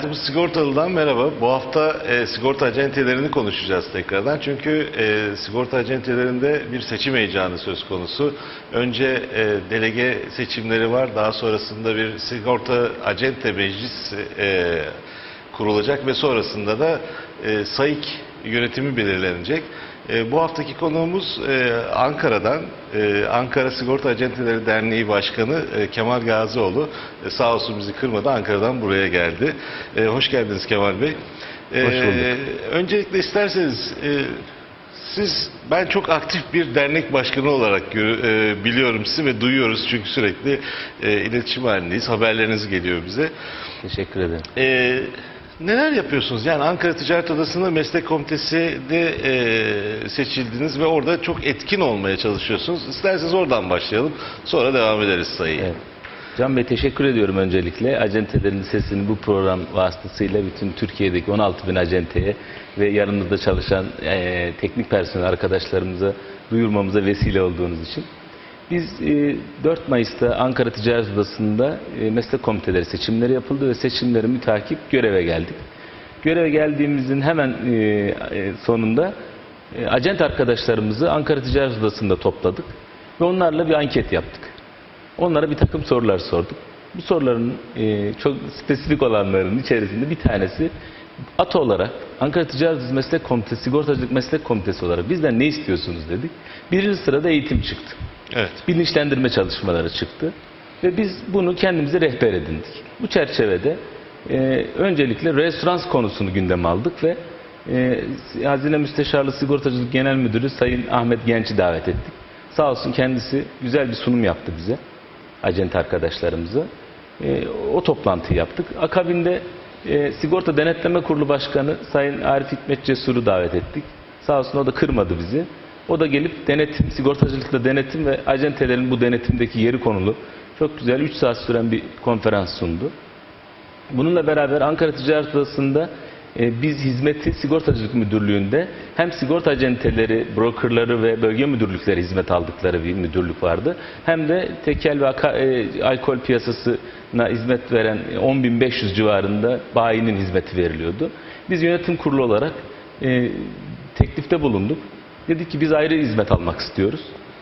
Hayatımız Sigortalı'dan merhaba. Bu hafta e, sigorta acentelerini konuşacağız tekrardan. Çünkü e, sigorta acentelerinde bir seçim heyecanı söz konusu. Önce e, delege seçimleri var. Daha sonrasında bir sigorta acente meclis e, kurulacak ve sonrasında da e, SAİK yönetimi belirlenecek. E, bu haftaki konuğumuz e, Ankara'dan, e, Ankara Sigorta Acenteleri Derneği Başkanı e, Kemal Gazioğlu. E, sağ olsun bizi kırmadı, Ankara'dan buraya geldi. E, hoş geldiniz Kemal Bey. E, Hoş bulduk. Öncelikle isterseniz, e, siz, ben çok aktif bir dernek başkanı olarak e, biliyorum sizi ve duyuyoruz çünkü sürekli e, iletişim halindeyiz, haberleriniz geliyor bize. Teşekkür ederim. Ee, neler yapıyorsunuz? Yani Ankara Ticaret Odası'nda meslek komitesinde e, seçildiniz ve orada çok etkin olmaya çalışıyorsunuz. İsterseniz oradan başlayalım. Sonra devam ederiz sayıyı. Evet. Can Bey teşekkür ediyorum öncelikle. Acentelerin sesini bu program vasıtasıyla bütün Türkiye'deki 16 bin acenteye ve yanımızda çalışan eee, teknik personel arkadaşlarımıza duyurmamıza vesile olduğunuz için. Biz eee, 4 Mayıs'ta Ankara Ticaret Odası'nda eee, meslek komiteleri seçimleri yapıldı ve seçimleri mütakip göreve geldik. Göreve geldiğimizin hemen eee, sonunda eee, acent arkadaşlarımızı Ankara Ticaret Odası'nda topladık ve onlarla bir anket yaptık. Onlara bir takım sorular sorduk. Bu soruların e, çok spesifik olanların içerisinde bir tanesi ATO olarak Ankara Ticaret Meslek Komitesi, Sigortacılık Meslek Komitesi olarak bizden ne istiyorsunuz dedik. Birinci sırada eğitim çıktı. Evet. Bilinçlendirme çalışmaları çıktı. Ve biz bunu kendimize rehber edindik. Bu çerçevede e, öncelikle restoran konusunu gündeme aldık ve e, Hazine Müsteşarlığı Sigortacılık Genel Müdürü Sayın Ahmet Genç'i davet ettik. Sağ olsun kendisi güzel bir sunum yaptı bize, acent arkadaşlarımıza. E, o toplantıyı yaptık. Akabinde e, Sigorta Denetleme Kurulu Başkanı Sayın Arif Hikmet Cesur'u davet ettik. Sağ olsun o da kırmadı bizi. O da gelip denetim, sigortacılıkta denetim ve acentelerin bu denetimdeki yeri konulu çok güzel 3 saat süren bir konferans sundu. Bununla beraber Ankara Ticaret Odası'nda e, biz hizmeti Sigortacılık Müdürlüğü'nde hem sigorta acenteleri, brokerları ve bölge müdürlükleri hizmet aldıkları bir müdürlük vardı. Hem de tekel ve e, alkol piyasasına hizmet veren e, 10.500 civarında bayinin hizmeti veriliyordu. Biz yönetim kurulu olarak e, teklifte bulunduk. Dedik ki biz ayrı hizmet almak istiyoruz.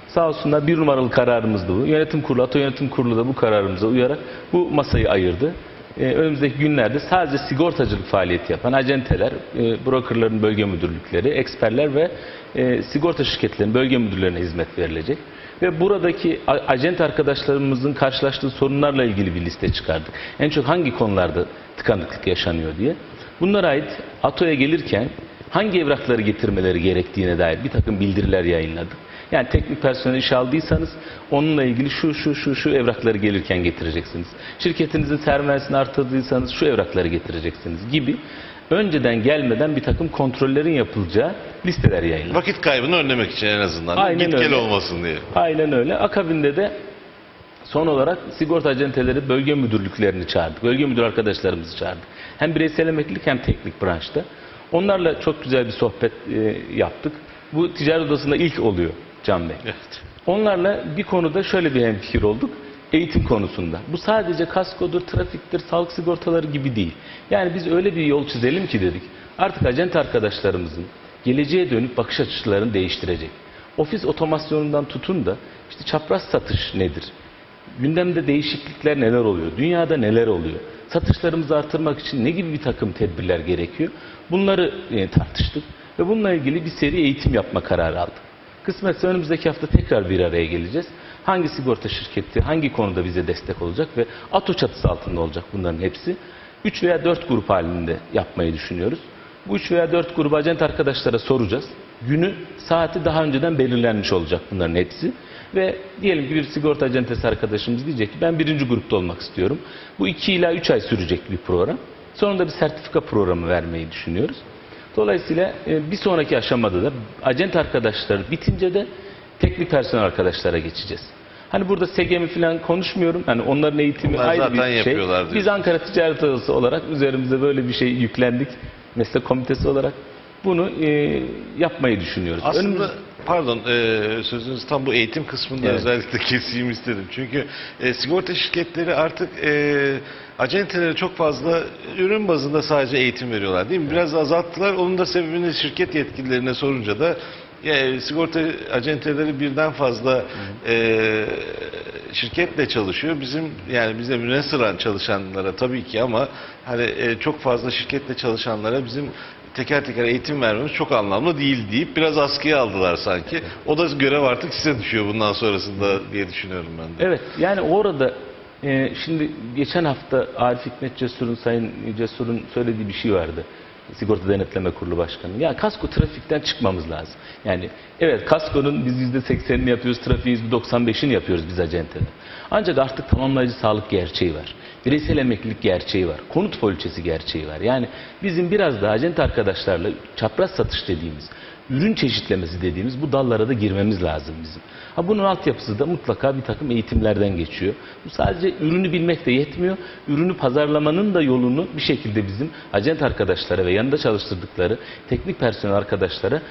Sağ olsunlar bir numaralı kararımızdı bu. Yönetim kurulu, Ato Yönetim Kurulu da bu kararımıza uyarak bu masayı ayırdı. Ee, önümüzdeki günlerde sadece sigortacılık faaliyeti yapan acenteler, e, brokerların bölge müdürlükleri, eksperler ve e, sigorta şirketlerinin bölge müdürlerine hizmet verilecek. Ve buradaki acent arkadaşlarımızın karşılaştığı sorunlarla ilgili bir liste çıkardık. En çok hangi konularda tıkanıklık yaşanıyor diye. Bunlara ait ATO'ya gelirken hangi evrakları getirmeleri gerektiğine dair bir takım bildiriler yayınladık. Yani teknik personel iş aldıysanız onunla ilgili şu şu şu şu evrakları gelirken getireceksiniz. Şirketinizin sermayesini artırdıysanız şu evrakları getireceksiniz gibi önceden gelmeden bir takım kontrollerin yapılacağı listeler yayınladık. Vakit kaybını önlemek için en azından. Aynen Git gel öyle. olmasın diye. Aynen öyle. Akabinde de son olarak sigorta acenteleri bölge müdürlüklerini çağırdık. Bölge müdür arkadaşlarımızı çağırdık. Hem bireysel emeklilik hem teknik branşta. Onlarla çok güzel bir sohbet e, yaptık. Bu ticaret odasında ilk oluyor Can Bey. Evet. Onlarla bir konuda şöyle bir hemfikir olduk. Eğitim konusunda. Bu sadece kaskodur, trafiktir, sağlık sigortaları gibi değil. Yani biz öyle bir yol çizelim ki dedik. Artık acent arkadaşlarımızın geleceğe dönük bakış açılarını değiştirecek. Ofis otomasyonundan tutun da işte çapraz satış nedir? Gündemde değişiklikler neler oluyor? Dünyada neler oluyor? Satışlarımızı artırmak için ne gibi bir takım tedbirler gerekiyor? Bunları e, tartıştık ve bununla ilgili bir seri eğitim yapma kararı aldık. Kısmetse önümüzdeki hafta tekrar bir araya geleceğiz. Hangi sigorta şirketi hangi konuda bize destek olacak ve ATO çatısı altında olacak bunların hepsi. 3 veya 4 grup halinde yapmayı düşünüyoruz. Bu 3 veya 4 grup acent arkadaşlara soracağız. Günü, saati daha önceden belirlenmiş olacak bunların hepsi. Ve diyelim ki bir sigorta acentesi arkadaşımız diyecek ki ben birinci grupta olmak istiyorum. Bu 2 ila 3 ay sürecek bir program. Sonunda bir sertifika programı vermeyi düşünüyoruz. Dolayısıyla e, bir sonraki aşamada da acent arkadaşları bitince de teknik personel arkadaşlara geçeceğiz. Hani burada SGM'i falan konuşmuyorum. Hani onların eğitimi Onlar ayrı bir şey. yapıyorlar Biz diyorsun. Ankara Ticaret Odası olarak üzerimize böyle bir şey yüklendik. Meslek komitesi olarak. bunu e, yapmayı düşünüyoruz. Aslında Önümüz- pardon e, sözünüz tam bu eğitim kısmında Evet. özellikle keseyim istedim. Çünkü e, sigorta şirketleri artık e, acentelere çok fazla ürün bazında sadece eğitim veriyorlar değil mi? Biraz azalttılar. Onun da sebebini şirket yetkililerine sorunca da e, sigorta acenteleri birden fazla e, şirketle çalışıyor. Bizim yani bize münasıran çalışanlara tabii ki ama hani e, çok fazla şirketle çalışanlara bizim teker teker eğitim vermemiz çok anlamlı değil deyip biraz askıya aldılar sanki. O da görev artık size düşüyor bundan sonrasında diye düşünüyorum ben de. Evet yani orada e, şimdi geçen hafta Arif Hikmet Cesur'un Sayın Cesur'un söylediği bir şey vardı. Sigorta Denetleme Kurulu Başkanı. Ya kasko trafikten çıkmamız lazım. Yani evet kaskonun biz %80'ini yapıyoruz, trafiğin %95'ini yapıyoruz biz acentede. Ancak artık tamamlayıcı sağlık gerçeği var. Bireysel emeklilik gerçeği var. Konut poliçesi gerçeği var. Yani bizim biraz daha acente arkadaşlarla çapraz satış dediğimiz, ürün çeşitlemesi dediğimiz bu dallara da girmemiz lazım bizim. Ha bunun altyapısı da mutlaka bir takım eğitimlerden geçiyor. Bu sadece ürünü bilmek de yetmiyor. Ürünü pazarlamanın da yolunu bir şekilde bizim acent arkadaşlara ve yanında çalıştırdıkları teknik personel arkadaşlara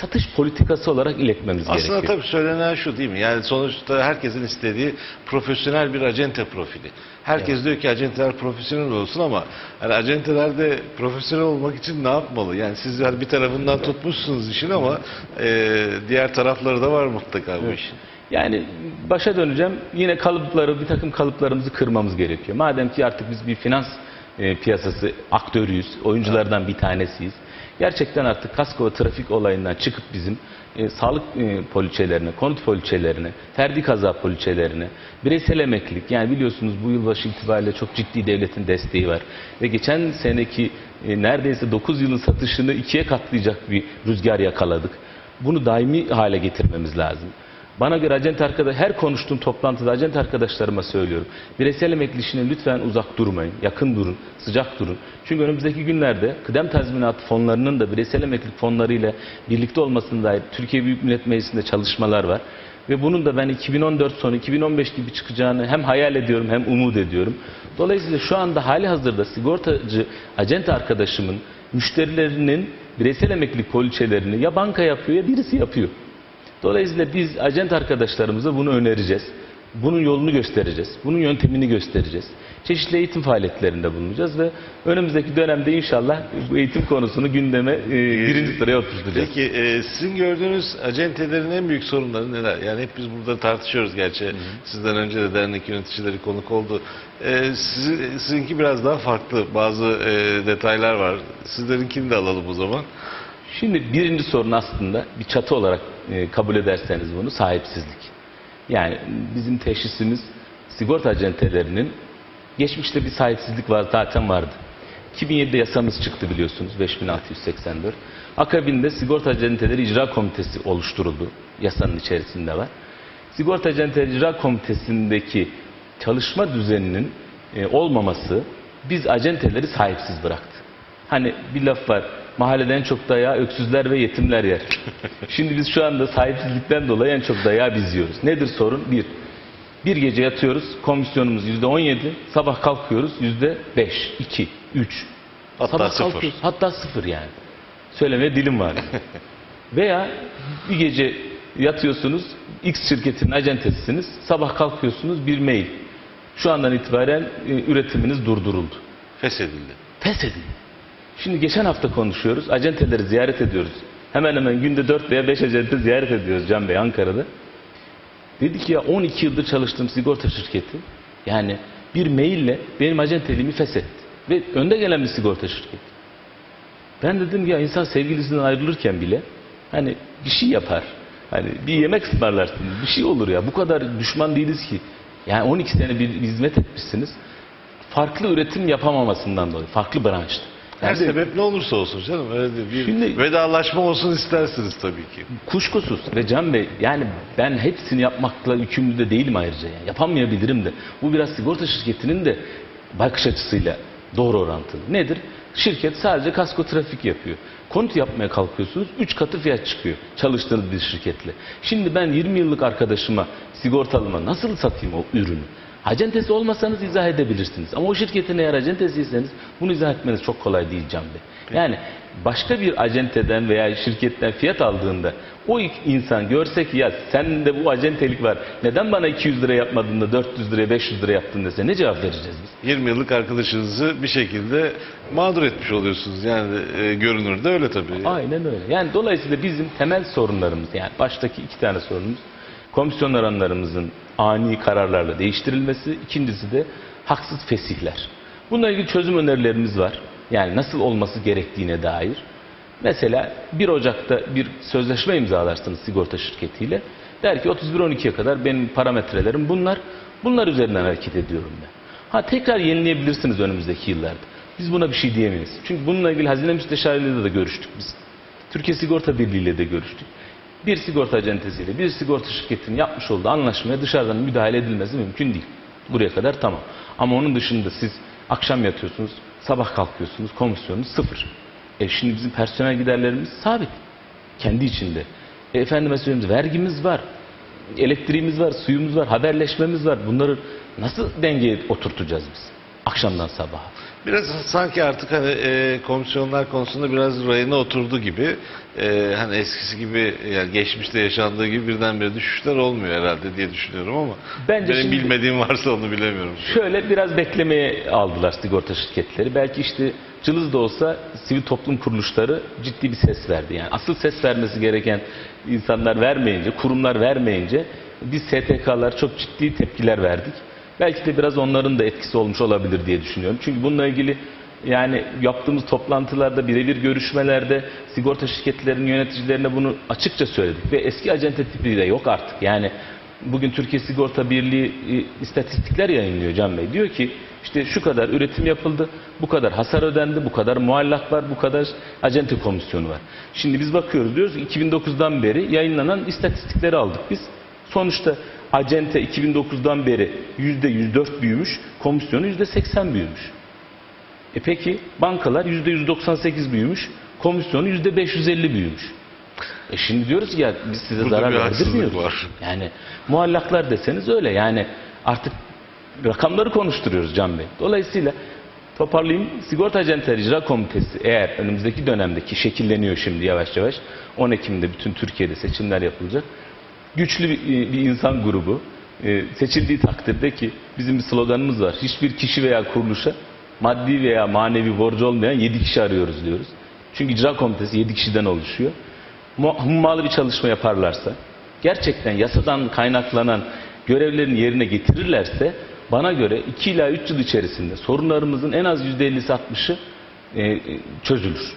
satış politikası olarak iletmemiz Aslında gerekiyor. tabii söylenen şu değil mi? Yani sonuçta herkesin istediği profesyonel bir acente profili. Herkes diyor ki acenteler profesyonel olsun ama hani acenteler de profesyonel olmak için ne yapmalı? Yani siz yani bir tarafından tutmuşsunuz işin ama e, diğer tarafları da var mutlaka bu işin. Yani başa döneceğim. Yine kalıpları, bir takım kalıplarımızı kırmamız gerekiyor. Madem ki artık biz bir finans e, piyasası aktörüyüz, oyunculardan bir tanesiyiz. Gerçekten artık kasko ve trafik olayından çıkıp bizim e, sağlık e, poliçelerine, konut poliçelerine, ferdi kaza poliçelerine, bireysel emeklilik yani biliyorsunuz bu yılbaşı itibariyle çok ciddi devletin desteği var. Ve geçen seneki e, neredeyse 9 yılın satışını ikiye katlayacak bir rüzgar yakaladık. Bunu daimi hale getirmemiz lazım. Bana göre acent arkadaş, her konuştuğum toplantıda acent arkadaşlarıma söylüyorum. Bireysel emekli işine lütfen uzak durmayın, yakın durun, sıcak durun. Çünkü önümüzdeki günlerde kıdem tazminatı fonlarının da bireysel emeklilik fonlarıyla birlikte olmasına dair Türkiye Büyük Millet Meclisi'nde çalışmalar var. Ve bunun da ben 2014 sonu 2015 gibi çıkacağını hem hayal ediyorum hem umut ediyorum. Dolayısıyla şu anda hali hazırda sigortacı acent arkadaşımın müşterilerinin bireysel emeklilik poliçelerini ya banka yapıyor ya birisi yapıyor. Dolayısıyla biz acent arkadaşlarımıza bunu önereceğiz. Bunun yolunu göstereceğiz. Bunun yöntemini göstereceğiz. Çeşitli eğitim faaliyetlerinde bulunacağız ve önümüzdeki dönemde inşallah bu eğitim konusunu gündeme e, birinci sıraya oturtacağız. Peki e, sizin gördüğünüz acentelerin en büyük sorunları neler? Yani hep biz burada tartışıyoruz gerçi. Sizden önce de dernek yöneticileri konuk oldu. E, sizi- sizinki biraz daha farklı. Bazı e, detaylar var. Sizlerinkini de alalım o zaman. Şimdi birinci sorun aslında bir çatı olarak e, kabul ederseniz bunu sahipsizlik. Yani bizim teşhisimiz sigorta acentelerinin geçmişte bir sahipsizlik var zaten vardı. 2007'de yasamız çıktı biliyorsunuz 5684. Akabinde sigorta acenteleri icra komitesi oluşturuldu. Yasanın içerisinde var. Sigorta acenteleri icra komitesindeki çalışma düzeninin e, olmaması biz acenteleri sahipsiz bıraktı. Hani bir laf var. Mahallede en çok dayağı öksüzler ve yetimler yer. Şimdi biz şu anda sahipsizlikten dolayı en çok dayağı biz yiyoruz. Nedir sorun? Bir. Bir gece yatıyoruz. Komisyonumuz yüzde on yedi. Sabah kalkıyoruz yüzde beş, iki, üç. Hatta Sabah sıfır. kalkıyoruz, Hatta sıfır yani. Söylemeye dilim var. Veya bir gece yatıyorsunuz. X şirketinin acentesisiniz. Sabah kalkıyorsunuz bir mail. Şu andan itibaren e, üretiminiz durduruldu. Feshedildi. Feshedin. Şimdi geçen hafta konuşuyoruz. Acenteleri ziyaret ediyoruz. Hemen hemen günde 4 veya 5 acente ziyaret ediyoruz Can Bey Ankara'da. Dedi ki ya 12 yıldır çalıştığım sigorta şirketi yani bir maille benim acenteliğimi feshetti. Ve önde gelen bir sigorta şirketi. Ben dedim ya insan sevgilisinden ayrılırken bile hani bir şey yapar. Hani bir yemek ısmarlarsınız. Bir şey olur ya. Bu kadar düşman değiliz ki. Yani 12 sene bir hizmet etmişsiniz. Farklı üretim yapamamasından dolayı. Farklı branşta. Her Yani sebep ne olursa olsun canım. Öyle de bir Şimdi- vedalaşma olsun istersiniz tabii ki. Kuşkusuz ve Can Bey yani ben hepsini yapmakla yükümlü de değilim ayrıca. Yani yapamayabilirim de. Bu biraz sigorta şirketinin de bakış açısıyla doğru orantılı. Nedir? Şirket sadece kasko trafik yapıyor. Konut yapmaya kalkıyorsunuz 3 katı fiyat çıkıyor çalıştığınız bir şirketle. Şimdi ben 20 yıllık arkadaşıma sigortalıma nasıl satayım o ürünü? Acentesi olmasanız izah edebilirsiniz. Ama o şirketin eğer acentesiyseniz bunu izah etmeniz çok kolay değil Can Bey. Yani başka bir acenteden veya şirketten fiyat aldığında o insan görse ki ya sende bu acentelik var neden bana 200 lira yapmadın da 400 liraya 500 lira yaptın dese ne cevap vereceğiz biz? 20 yıllık arkadaşınızı bir şekilde mağdur etmiş oluyorsunuz. Yani e, görünürde öyle tabii. Aynen öyle. Yani dolayısıyla bizim temel sorunlarımız yani baştaki iki tane sorunumuz komisyon oranlarımızın ani kararlarla değiştirilmesi, ikincisi de haksız fesihler. Bununla ilgili çözüm önerilerimiz var. Yani nasıl olması gerektiğine dair. Mesela 1 Ocak'ta bir sözleşme imzalarsınız sigorta şirketiyle. Der ki 31-12'ye kadar benim parametrelerim bunlar. Bunlar üzerinden hareket ediyorum ben. Ha tekrar yenileyebilirsiniz önümüzdeki yıllarda. Biz buna bir şey diyemeyiz. Çünkü bununla ilgili Hazine Müsteşarlığı'yla da görüştük biz. Türkiye Sigorta Birliği ile de görüştük. Bir sigorta acentesiyle bir sigorta şirketinin yapmış olduğu anlaşmaya dışarıdan müdahale edilmesi mümkün değil. Buraya kadar tamam. Ama onun dışında siz akşam yatıyorsunuz, sabah kalkıyorsunuz, komisyonunuz sıfır. E şimdi bizim personel giderlerimiz sabit. Kendi içinde. E efendime söyleyeyim vergimiz var. Elektriğimiz var, suyumuz var, haberleşmemiz var. Bunları nasıl dengeye oturtacağız biz? Akşamdan sabaha. Biraz sanki artık hani e, komisyonlar konusunda biraz rayına oturdu gibi. E, hani eskisi gibi yani geçmişte yaşandığı gibi birdenbire düşüşler olmuyor herhalde diye düşünüyorum ama Bence benim şimdi- bilmediğim varsa onu bilemiyorum. Şöyle biraz beklemeye aldılar sigorta şirketleri. Belki işte cılız da olsa sivil toplum kuruluşları ciddi bir ses verdi. Yani asıl ses vermesi gereken insanlar vermeyince, kurumlar vermeyince biz STK'lar çok ciddi tepkiler verdik. Belki de biraz onların da etkisi olmuş olabilir diye düşünüyorum. Çünkü bununla ilgili yani yaptığımız toplantılarda, birebir görüşmelerde sigorta şirketlerinin yöneticilerine bunu açıkça söyledik. Ve eski acente tipi de yok artık. Yani bugün Türkiye Sigorta Birliği e, istatistikler yayınlıyor Can Bey. Diyor ki işte şu kadar üretim yapıldı, bu kadar hasar ödendi, bu kadar muallak var, bu kadar acente komisyonu var. Şimdi biz bakıyoruz diyoruz ki 2009'dan beri yayınlanan istatistikleri aldık biz. Sonuçta acente 2009'dan beri %104 büyümüş, komisyonu %80 büyümüş. E peki bankalar %198 büyümüş, komisyonu %550 büyümüş. E şimdi diyoruz ki ya biz size Burada zarar verdirmiyoruz. var. Yani muallaklar deseniz öyle. Yani artık rakamları konuşturuyoruz Can Bey. Dolayısıyla toparlayayım. Sigorta Acenteleri İcra Komitesi eğer önümüzdeki dönemdeki şekilleniyor şimdi yavaş yavaş. 10 Ekim'de bütün Türkiye'de seçimler yapılacak. Güçlü bir, bir insan grubu e, seçildiği takdirde ki bizim bir sloganımız var. Hiçbir kişi veya kuruluşa maddi veya manevi borcu olmayan 7 kişi arıyoruz diyoruz. Çünkü icra komitesi 7 kişiden oluşuyor. Hummalı bir çalışma yaparlarsa, gerçekten yasadan kaynaklanan görevlerini yerine getirirlerse bana göre 2 ila 3 yıl içerisinde sorunlarımızın en az %50'si 60'ı e, e, çözülür.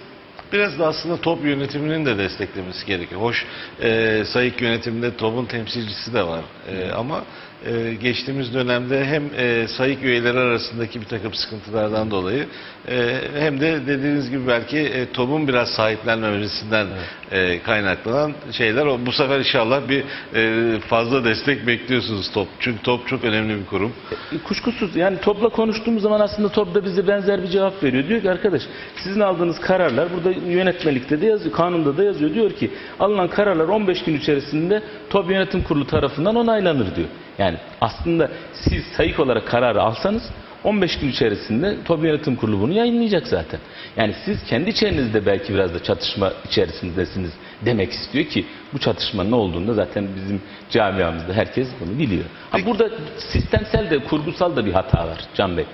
Biraz da aslında top yönetiminin de desteklemesi gerekiyor. Hoş e, SAİK yönetiminde TOP'un temsilcisi de var. E, ama e, geçtiğimiz dönemde hem e, SAİK üyeleri arasındaki bir takım sıkıntılardan dolayı e, hem de dediğiniz gibi belki e, TOP'un biraz sahiplenmemesinden e, kaynaklanan şeyler. O, bu sefer inşallah bir e, fazla destek bekliyorsunuz TOP. Çünkü TOP çok önemli bir kurum. E, Kuşkusuz yani topla konuştuğumuz zaman aslında top da bize benzer bir cevap veriyor. Diyor ki arkadaş sizin aldığınız kararlar burada yönetmelikte de yazıyor, kanunda da yazıyor. Diyor ki alınan kararlar 15 gün içerisinde top yönetim kurulu tarafından onaylanır diyor. Yani aslında siz sayık olarak kararı alsanız 15 gün içerisinde TOB Yönetim Kurulu bunu yayınlayacak zaten. Yani siz kendi içerinizde belki biraz da çatışma içerisindesiniz demek istiyor ki bu çatışmanın ne olduğunu da zaten bizim camiamızda herkes bunu biliyor. Ha burada sistemsel de kurgusal da bir hata var Can Bey.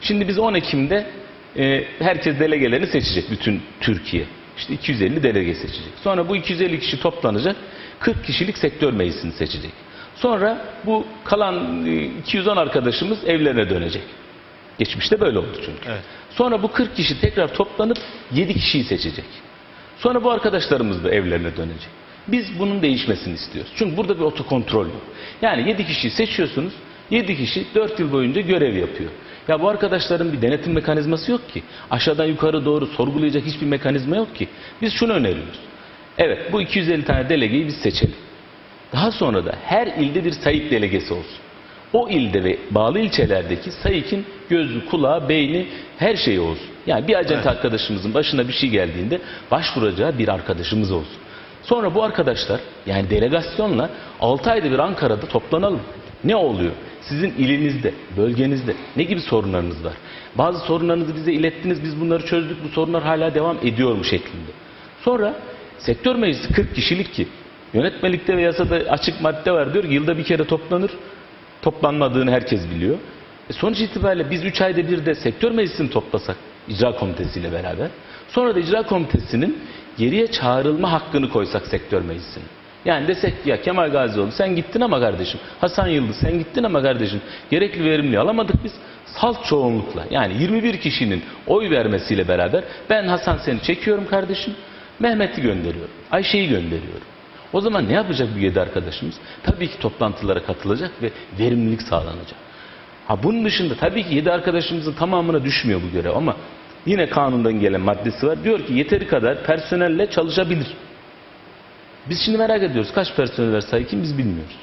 Şimdi biz 10 Ekim'de e, herkes delegelerini seçecek bütün Türkiye. İşte 250 delege seçecek. Sonra bu 250 kişi toplanacak. 40 kişilik sektör meclisini seçecek. Sonra bu kalan e, 210 arkadaşımız evlerine dönecek. Geçmişte böyle oldu çünkü. Evet. Sonra bu 40 kişi tekrar toplanıp 7 kişiyi seçecek. Sonra bu arkadaşlarımız da evlerine dönecek. Biz bunun değişmesini istiyoruz. Çünkü burada bir otokontrol yok. Yani 7 kişiyi seçiyorsunuz. 7 kişi 4 yıl boyunca görev yapıyor. Ya bu arkadaşların bir denetim mekanizması yok ki. Aşağıdan yukarı doğru sorgulayacak hiçbir mekanizma yok ki. Biz şunu öneriyoruz. Evet bu 250 tane delegeyi biz seçelim. Daha sonra da her ilde bir SAİK delegesi olsun. O ilde ve bağlı ilçelerdeki SAİK'in gözü, kulağı, beyni her şeyi olsun. Yani bir acente Evet. arkadaşımızın başına bir şey geldiğinde başvuracağı bir arkadaşımız olsun. Sonra bu arkadaşlar yani delegasyonla 6 ayda bir Ankara'da toplanalım. Ne oluyor? sizin ilinizde, bölgenizde ne gibi sorunlarınız var? Bazı sorunlarınızı bize ilettiniz, biz bunları çözdük, bu sorunlar hala devam ediyor mu şeklinde. Sonra sektör meclisi 40 kişilik ki yönetmelikte ve yasada açık madde var diyor ki yılda bir kere toplanır. Toplanmadığını herkes biliyor. E sonuç itibariyle biz 3 ayda bir de sektör meclisini toplasak icra komitesiyle beraber sonra da icra komitesinin geriye çağrılma hakkını koysak sektör meclisine. Yani desek ki ya Kemal Gazioğlu sen gittin ama kardeşim Hasan Yıldız sen gittin ama kardeşim gerekli verimliği alamadık biz salt çoğunlukla yani 21 kişinin oy vermesiyle beraber ben Hasan seni çekiyorum kardeşim Mehmet'i gönderiyorum Ayşe'yi gönderiyorum. O zaman ne yapacak bu yedi arkadaşımız? Tabii ki toplantılara katılacak ve verimlilik sağlanacak. Ha bunun dışında tabii ki yedi arkadaşımızın tamamına düşmüyor bu görev ama yine kanundan gelen maddesi var. Diyor ki yeteri kadar personelle çalışabilir. Biz şimdi merak ediyoruz kaç personel var sayı kim biz bilmiyoruz.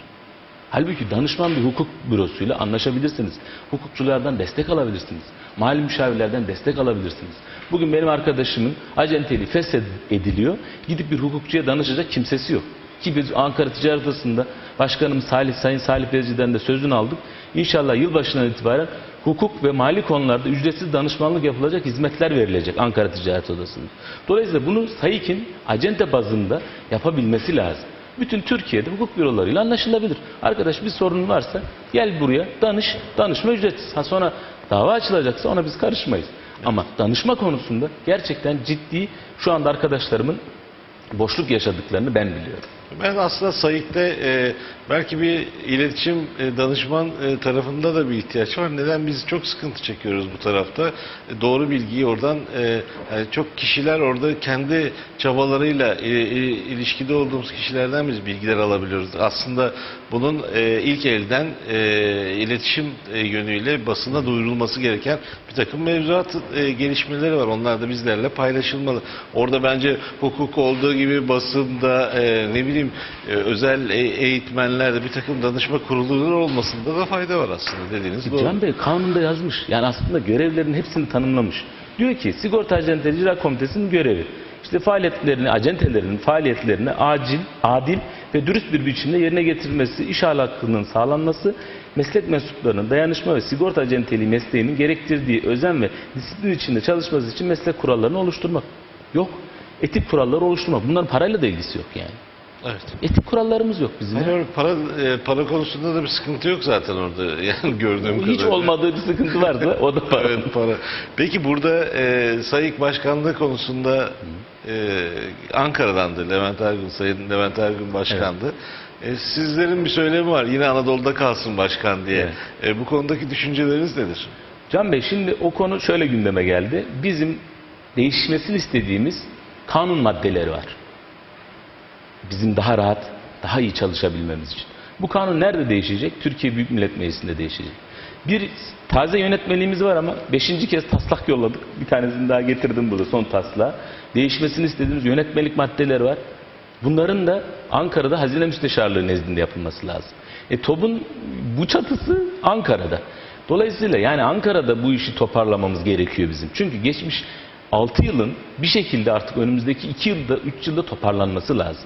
Halbuki danışman bir hukuk bürosuyla anlaşabilirsiniz. Hukukçulardan destek alabilirsiniz. Mali müşavirlerden destek alabilirsiniz. Bugün benim arkadaşımın acenteliği feshediliyor. Gidip bir hukukçuya danışacak kimsesi yok. Ki biz Ankara Ticaret Odası'nda Başkanım Salih, Sayın Salih Bezci'den de sözünü aldık. İnşallah yılbaşından itibaren hukuk ve mali konularda ücretsiz danışmanlık yapılacak hizmetler verilecek Ankara Ticaret Odası'nda. Dolayısıyla bunu SAİK'in acente bazında yapabilmesi lazım. Bütün Türkiye'de hukuk bürolarıyla anlaşılabilir. Arkadaş bir sorun varsa gel buraya danış, danışma ücretsiz. Ha sonra dava açılacaksa ona biz karışmayız. Ama danışma konusunda gerçekten ciddi şu anda arkadaşlarımın boşluk yaşadıklarını ben biliyorum. Ben aslında Sayık'te e, belki bir iletişim e, danışman e, tarafında da bir ihtiyaç var. Neden biz çok sıkıntı çekiyoruz bu tarafta? E, doğru bilgiyi oradan e, yani çok kişiler orada kendi çabalarıyla e, e, ilişkide olduğumuz kişilerden biz bilgiler alabiliyoruz. Aslında bunun e, ilk elden e, iletişim e, yönüyle basına duyurulması gereken bir takım mevzuat e, gelişmeleri var. Onlar da bizlerle paylaşılmalı. Orada bence hukuk olduğu gibi basında e, ne bileyim e, özel e- eğitmenlerde bir takım danışma kurulları olmasında da fayda var aslında dediğiniz doğru. Can Bey kanunda yazmış. Yani aslında görevlerin hepsini tanımlamış. Diyor ki sigorta acenteleri icra komitesinin görevi. İşte faaliyetlerini, acentelerinin faaliyetlerini acil, adil ve dürüst bir biçimde yerine getirilmesi, iş ahlakının sağlanması, meslek mensuplarının dayanışma ve sigorta acenteliği mesleğinin gerektirdiği özen ve disiplin içinde çalışması için meslek kurallarını oluşturmak. Yok. Etik kuralları oluşturmak. Bunların parayla da ilgisi yok yani. Evet. Etik kurallarımız yok bizim. Hayır, para e, para konusunda da bir sıkıntı yok zaten orada. Yani gördüğüm Hiç kadarıyla. olmadığı bir sıkıntı varsa o da para. Evet para. Peki burada e, Sayık Başkanlığı konusunda e, Ankara'dandı Levent Ergun, Sayın Levent Ergun Başkan'dı. E, sizlerin bir söylemi var. Yine Anadolu'da kalsın başkan diye. E, bu konudaki düşünceleriniz nedir? Can Bey şimdi o konu şöyle gündeme geldi. Bizim değişmesini istediğimiz kanun maddeleri var. Bizim daha rahat, daha iyi çalışabilmemiz için. Bu kanun nerede değişecek? Türkiye Büyük Millet Meclisi'nde değişecek. Bir taze yönetmeliğimiz var ama beşinci kez taslak yolladık. Bir tanesini daha getirdim burada son taslağı. Değişmesini istediğimiz yönetmelik maddeler var. Bunların da Ankara'da Hazine Müsteşarlığı nezdinde yapılması lazım. E TOB'un bu çatısı Ankara'da. Dolayısıyla yani Ankara'da bu işi toparlamamız gerekiyor bizim. Çünkü geçmiş 6 yılın bir şekilde artık önümüzdeki 2 yılda 3 yılda toparlanması lazım.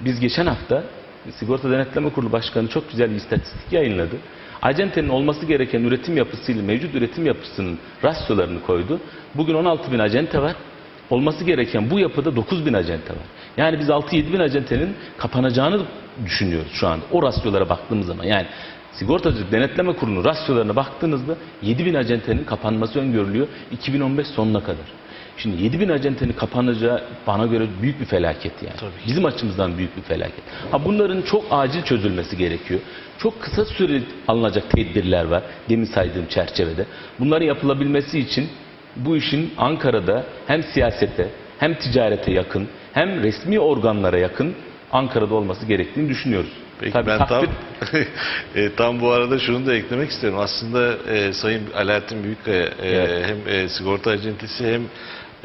Biz geçen hafta Sigorta Denetleme Kurulu Başkanı çok güzel bir istatistik yayınladı. Acentenin olması gereken üretim yapısıyla mevcut üretim yapısının rasyolarını koydu. Bugün 16 bin acente var. Olması gereken bu yapıda 9 bin acente var. Yani biz 6-7 bin acentenin kapanacağını düşünüyoruz şu anda. O rasyolara baktığımız zaman. Yani Sigortacılık Denetleme Kurulu rasyolarına baktığınızda 7 bin acentenin kapanması öngörülüyor 2015 sonuna kadar. Şimdi 7 bin acentenin kapanacağı bana göre büyük bir felaket yani. Tabii. Bizim açımızdan büyük bir felaket. Ha bunların çok acil çözülmesi gerekiyor. Çok kısa süreli alınacak tedbirler var. Demin saydığım çerçevede. Bunların yapılabilmesi için bu işin Ankara'da hem siyasete hem ticarete yakın hem resmi organlara yakın Ankara'da olması gerektiğini düşünüyoruz. Peki Tabii ben takdir- tam e, tam bu arada şunu da eklemek istiyorum. Aslında e, Sayın Alaaddin Büyükkaya e, Evet. hem e, sigorta acentesi hem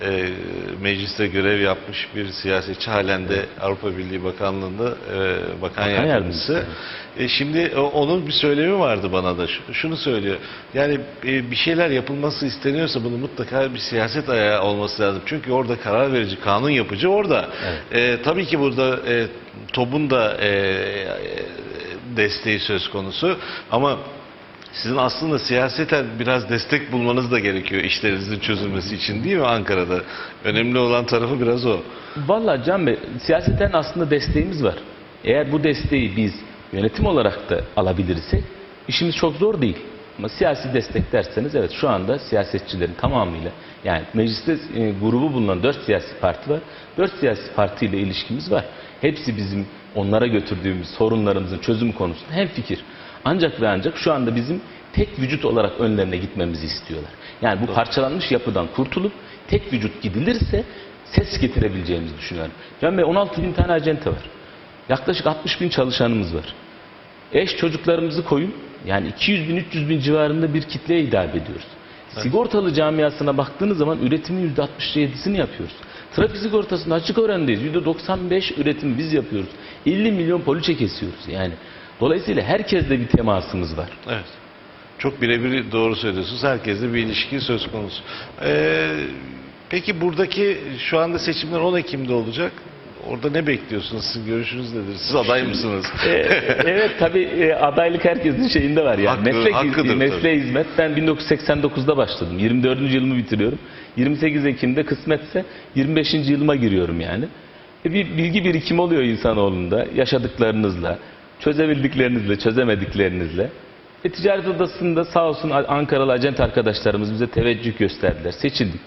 e, mecliste görev yapmış bir siyasetçi halen de Avrupa Birliği Bakanlığı'nda e, bakan, yardımcısı, yardımcısı. E, şimdi o- onun bir söylemi vardı bana da. Şu- Şunu söylüyor. Yani e, bir şeyler yapılması isteniyorsa bunu mutlaka bir siyaset ayağı olması lazım. Çünkü orada karar verici, kanun yapıcı orada. E, tabii ki burada e, TOB'un da e, e, desteği söz konusu ama sizin aslında siyaseten biraz destek bulmanız da gerekiyor işlerinizin çözülmesi için değil mi Ankara'da? Önemli olan tarafı biraz o. Vallahi Can Bey, siyaseten aslında desteğimiz var. Eğer bu desteği biz yönetim olarak da alabilirsek işimiz çok zor değil. Ama siyasi destek derseniz evet şu anda siyasetçilerin tamamıyla yani mecliste e, grubu bulunan dört siyasi parti var. Dört siyasi partiyle ilişkimiz var. Hepsi bizim onlara götürdüğümüz sorunlarımızın çözüm konusunda hem fikir. Ancak ve ancak şu anda bizim tek vücut olarak önlerine gitmemizi istiyorlar. Yani bu parçalanmış yapıdan kurtulup tek vücut gidilirse ses getirebileceğimizi düşünüyorum. Can Bey 16 bin tane acente var. Yaklaşık 60 bin çalışanımız var. Eş çocuklarımızı koyun. Yani 200 bin 300 bin civarında bir kitleye hitap ediyoruz. Sigortalı camiasına baktığınız zaman üretimin %67'sini yapıyoruz. Trafik sigortasında açık oranındayız. %95 üretimi biz yapıyoruz. 50 milyon poliçe kesiyoruz yani. Dolayısıyla herkesle bir temasımız var. Evet. Çok birebir doğru söylüyorsunuz. Herkesle bir ilişki söz konusu. Ee, peki buradaki şu anda seçimler 10 Ekim'de olacak. Orada ne bekliyorsunuz? Sizin görüşünüz nedir? Siz aday mısınız? Ee, evet tabii e, adaylık herkesin şeyinde var yani. Hakkı- Meslek, hakkıdır mesleğe hizmet. Ben 1989'da başladım. 24. yılımı bitiriyorum. 28 Ekim'de kısmetse 25. yılıma giriyorum yani. E, bir bilgi birikimi oluyor insanoğlunda. Yaşadıklarınızla, çözebildiklerinizle, çözemediklerinizle. E, ticaret odasında sağ olsun Ankaralı acent arkadaşlarımız bize teveccüh gösterdiler. Seçildik.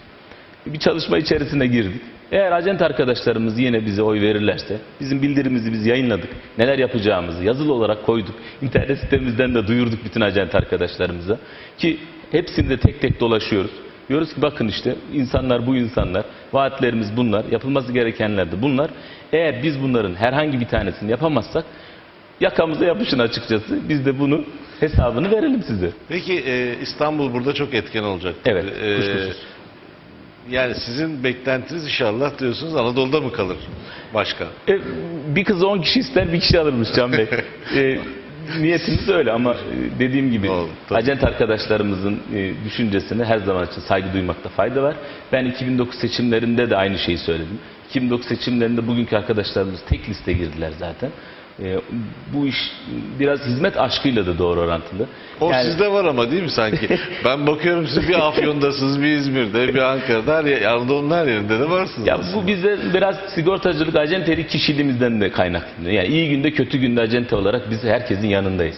Bir çalışma içerisine girdik. Eğer acent arkadaşlarımız yine bize oy verirlerse, bizim bildirimizi biz yayınladık. Neler yapacağımızı yazılı olarak koyduk. İnternet sitemizden de duyurduk bütün acent arkadaşlarımıza. Ki hepsini de tek tek dolaşıyoruz. Diyoruz ki bakın işte insanlar bu insanlar, vaatlerimiz bunlar, yapılması gerekenler de bunlar. Eğer biz bunların herhangi bir tanesini yapamazsak yakamıza yapışın açıkçası. Biz de bunu hesabını verelim size. Peki e, İstanbul burada çok etken olacak. Evet, kuşkusuz. yani sizin beklentiniz inşallah diyorsunuz Anadolu'da mı kalır başka? E, bir kız 10 kişi ister bir kişi alırmış Can Bey. E, niyetimiz öyle ama e, dediğim gibi Oldu, acent arkadaşlarımızın e, düşüncesine her zaman için saygı duymakta fayda var. Ben 2009 seçimlerinde de aynı şeyi söyledim. 2009 seçimlerinde bugünkü arkadaşlarımız tek liste girdiler zaten. E, bu iş biraz hizmet aşkıyla da doğru orantılı. O Yani- sizde var ama değil mi sanki? ben bakıyorum siz bir Afyon'dasınız, bir İzmir'de, bir Ankara'da, her Anadolu'nun her yerinde de varsınız. Ya aslında. bu bize biraz sigortacılık acentelik kişiliğimizden de kaynaklanıyor. Yani iyi günde kötü günde acente olarak biz herkesin yanındayız.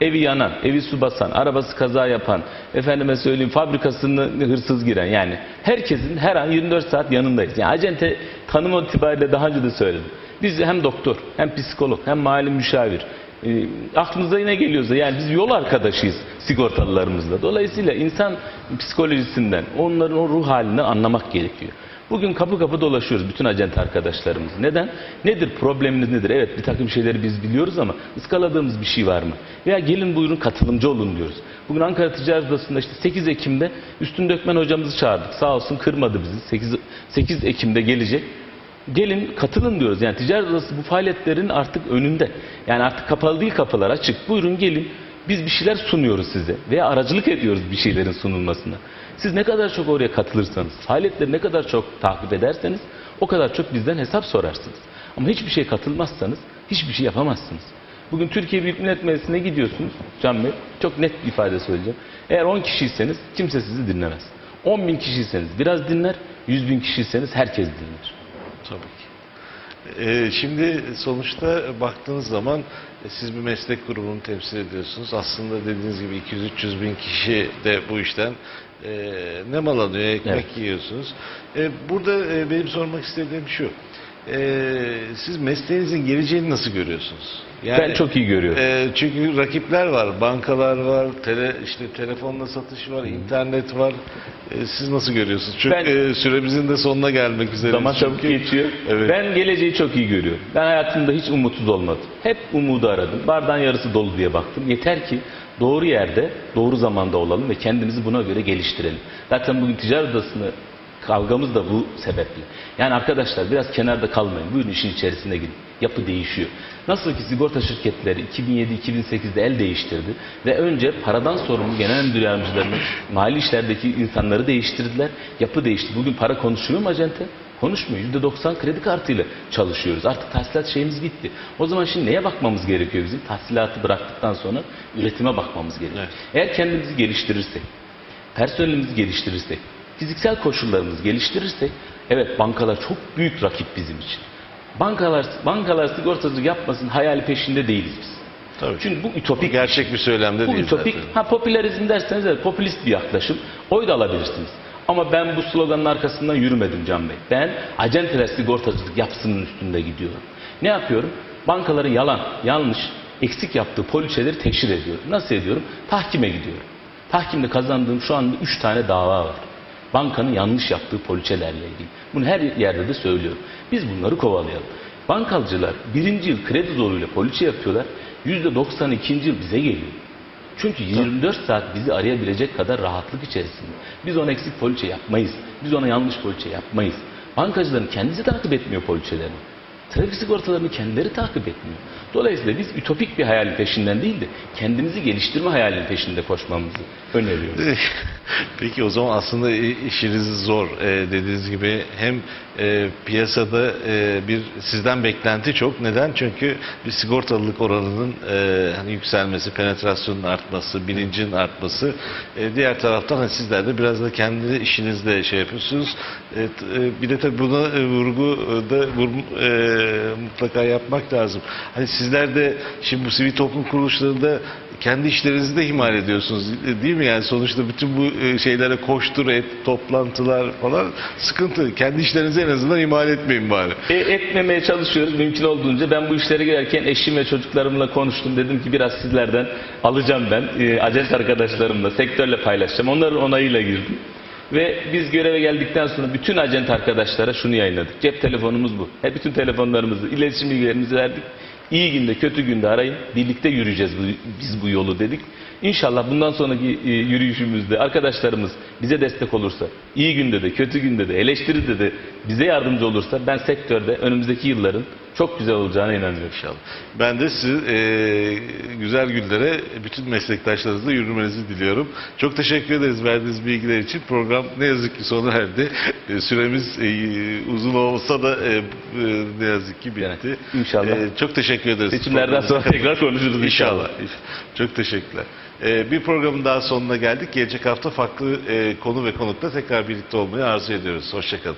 Evi yanan, evi su basan, arabası kaza yapan, efendime söyleyeyim fabrikasını hırsız giren yani herkesin her an 24 saat yanındayız. Yani acente tanım itibariyle daha önce de söyledim. Biz hem doktor, hem psikolog, hem mali müşavir, e, aklınıza ne geliyorsa yani biz yol arkadaşıyız sigortalılarımızla. Dolayısıyla insan psikolojisinden, onların o ruh halinden anlamak gerekiyor. Bugün kapı kapı dolaşıyoruz bütün acent arkadaşlarımız. Neden? Nedir? Probleminiz nedir? Evet bir takım şeyleri biz biliyoruz ama ıskaladığımız bir şey var mı? Veya gelin buyurun katılımcı olun diyoruz. Bugün Ankara Ticaret Odası'nda işte 8 Ekim'de Üstün Dökmen hocamızı çağırdık. Sağ olsun kırmadı bizi. 8, 8 Ekim'de gelecek. Gelin katılın diyoruz. Yani ticaret odası bu faaliyetlerin artık önünde. Yani artık kapalı değil kapılar açık. Buyurun gelin. Biz bir şeyler sunuyoruz size veya aracılık ediyoruz bir şeylerin sunulmasına. Siz ne kadar çok oraya katılırsanız, faaliyetleri ne kadar çok takip ederseniz o kadar çok bizden hesap sorarsınız. Ama hiçbir şey katılmazsanız hiçbir şey yapamazsınız. Bugün Türkiye Büyük Millet Meclisi'ne gidiyorsunuz Can Bey. Çok net bir ifade söyleyeceğim. Eğer 10 kişiyseniz kimse sizi dinlemez. 10 bin kişiyseniz biraz dinler, 100 bin kişiyseniz herkes dinler. Tabii ki. Ee, şimdi sonuçta baktığınız zaman e, siz bir meslek grubunu temsil ediyorsunuz. Aslında dediğiniz gibi 200-300 bin kişi de bu işten e, ne mal alıyor, ekmek Evet. yiyorsunuz. E, burada e, benim sormak istediğim şu. E, siz mesleğinizin geleceğini nasıl görüyorsunuz? Ben çok iyi görüyorum. e, çünkü rakipler var, bankalar var, tele, işte telefonla satış var, internet var. E, siz nasıl görüyorsunuz? Çünkü Ben- e, süremizin de sonuna gelmek üzere. Zaman çabuk geçiyor. Evet. Ben geleceği çok iyi görüyorum. Ben hayatımda hiç umutsuz olmadım. Hep umudu aradım. Bardağın yarısı dolu diye baktım. Yeter ki doğru yerde, doğru zamanda olalım ve kendimizi buna göre geliştirelim. Zaten bugün ticaret odasını Kavgamız da bu sebeple. Yani arkadaşlar biraz kenarda kalmayın. Buyurun işin içerisine girin. Yapı değişiyor. Nasıl ki sigorta şirketleri 2007-2008'de el değiştirdi ve önce paradan sorumlu genel müdür yardımcılarını, mali işlerdeki insanları değiştirdiler. Yapı değişti. Bugün para konuşuyor mu acente? Konuşmuyor. %90 kredi kartıyla çalışıyoruz. Artık tahsilat şeyimiz bitti. O zaman şimdi neye bakmamız gerekiyor bizim? Tahsilatı bıraktıktan sonra üretime bakmamız gerekiyor. Evet. Eğer kendimizi geliştirirsek, personelimizi geliştirirsek, fiziksel koşullarımızı geliştirirsek, evet bankalar çok büyük rakip bizim için. Bankalar, bankalar sigortacılık yapmasın hayali peşinde değiliz biz. Tabii. Çünkü bu ütopik Gerçek bir söylemde bu değil ütopik, zaten. ha popülerizm derseniz evet popülist bir yaklaşım. Oy da alabilirsiniz. Ama ben bu sloganın arkasından yürümedim Can Bey. Ben acenteler sigortacılık yapsının üstünde gidiyorum. Ne yapıyorum? Bankaların yalan, yanlış, eksik yaptığı poliçeleri teşhir ediyorum. Nasıl ediyorum? Tahkime gidiyorum. Tahkimde kazandığım şu anda 3 tane dava var. Bankanın yanlış yaptığı poliçelerle ilgili. Bunu her yerde de söylüyorum. Biz bunları kovalayalım. Bankalcılar birinci yıl kredi zoruyla poliçe yapıyorlar. %92. yıl bize geliyor. Çünkü 24 saat bizi arayabilecek kadar rahatlık içerisinde. Biz ona eksik poliçe yapmayız. Biz ona yanlış poliçe yapmayız. Bankacıların kendisi takip etmiyor poliçelerini. Trafik sigortalarını kendileri takip etmiyor. Dolayısıyla biz ütopik bir hayalin peşinden değil de kendimizi geliştirme hayalinin peşinde koşmamızı öneriyoruz. Peki o zaman aslında işiniz zor. Ee, dediğiniz gibi hem e, piyasada e, bir sizden beklenti çok. Neden? Çünkü bir sigortalılık oranının e, hani yükselmesi, penetrasyonun artması, bilincin artması. E, diğer taraftan hani sizler de biraz da kendi işinizde şey yapıyorsunuz. E, e, bir de tabii buna e, vurgu e, da vur- e, mutlaka yapmak lazım. Hani sizler de şimdi bu sivil toplum kuruluşlarında kendi işlerinizi de ihmal ediyorsunuz değil mi? Yani sonuçta bütün bu e, şeylere koştur et, toplantılar falan sıkıntı. Kendi işlerinizi en azından ihmal etmeyin bari. E, etmemeye çalışıyoruz mümkün olduğunca. Ben bu işlere girerken eşim ve çocuklarımla konuştum. Dedim ki biraz sizlerden alacağım ben. E, acent arkadaşlarımla, sektörle paylaşacağım. Onların onayıyla girdim. Ve biz göreve geldikten sonra bütün acent arkadaşlara şunu yayınladık. Cep telefonumuz bu. Hep bütün telefonlarımızı, iletişim bilgilerimizi verdik. İyi günde, kötü günde arayın. Birlikte yürüyeceğiz bu, biz bu yolu dedik. İnşallah bundan sonraki e, yürüyüşümüzde arkadaşlarımız bize destek olursa, iyi günde de, kötü günde de, eleştiride de bize yardımcı olursa ben sektörde önümüzdeki yılların çok güzel olacağına inanıyorum. İnşallah. Ben de siz e, güzel günlere bütün meslektaşlarınızla yürümenizi diliyorum. Çok teşekkür ederiz verdiğiniz bilgiler için. Program ne yazık ki sona erdi. E, süremiz e, uzun olsa da e, e, ne yazık ki bitti. Evet, inşallah. E, çok teşekkür ederiz. Seçimlerden sonra tekrar konuşuruz İnşallah. inşallah. Çok teşekkürler. E, bir programın daha sonuna geldik. Gelecek hafta farklı e, konu ve konukla tekrar birlikte olmayı arzu ediyoruz. Hoşçakalın.